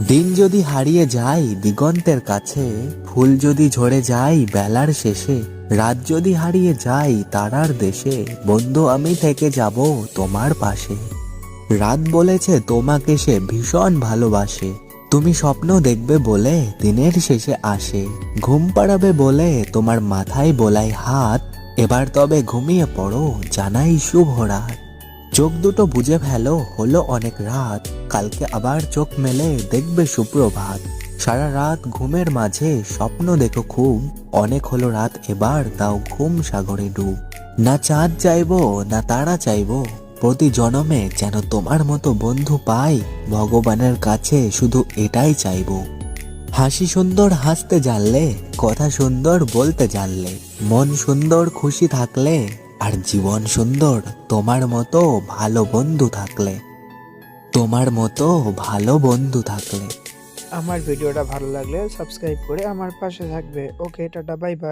দিন যদি হারিয়ে যায় দিগন্তের কাছে, ফুল যদি ঝরে যায় বেলার শেষে, রাত যদি হারিয়ে যায় তারার দেশে, বন্ধু আমি থেকে যাব তোমার পাশে। রাত বলেছে তোমাকে সে ভীষণ ভালোবাসে, তুমি স্বপ্ন দেখবে বলে দিনের শেষে আসে। ঘুম পাড়াবে বলে তোমার মাথায় বোলাই হাত, এবার তবে ঘুমিয়ে পড়ো জানাই শুভ রাত। চোখ দুটো বুঝে ফেলো, হলো অনেক রাত। কালকে আবার চোখ মেলে দেখবে সুপ্রভাত। সারা রাত ঘুমের মাঝে স্বপ্ন দেখো খুব। অনেক হলো রাত, এবার তাও ঘুম সাগরে ডুব। না চাঁদ চাইব, না তারা চাইব। প্রতি জনমে যেন তোমার মতো বন্ধু পাই, ভগবানের কাছে শুধু এটাই চাইব। হাসি সুন্দর হাসতে জানলে, কথা সুন্দর বলতে জানলে, মন সুন্দর খুশি থাকলে আর জীবন সুন্দর, তোমার মতো ভালো বন্ধু থাকলে। তোমার মতো ভালো বন্ধু থাকলে। আমার ভিডিওটা ভালো লাগলে সাবস্ক্রাইব করে আমার পাশে থাকবে। Okay, tata, bye bye.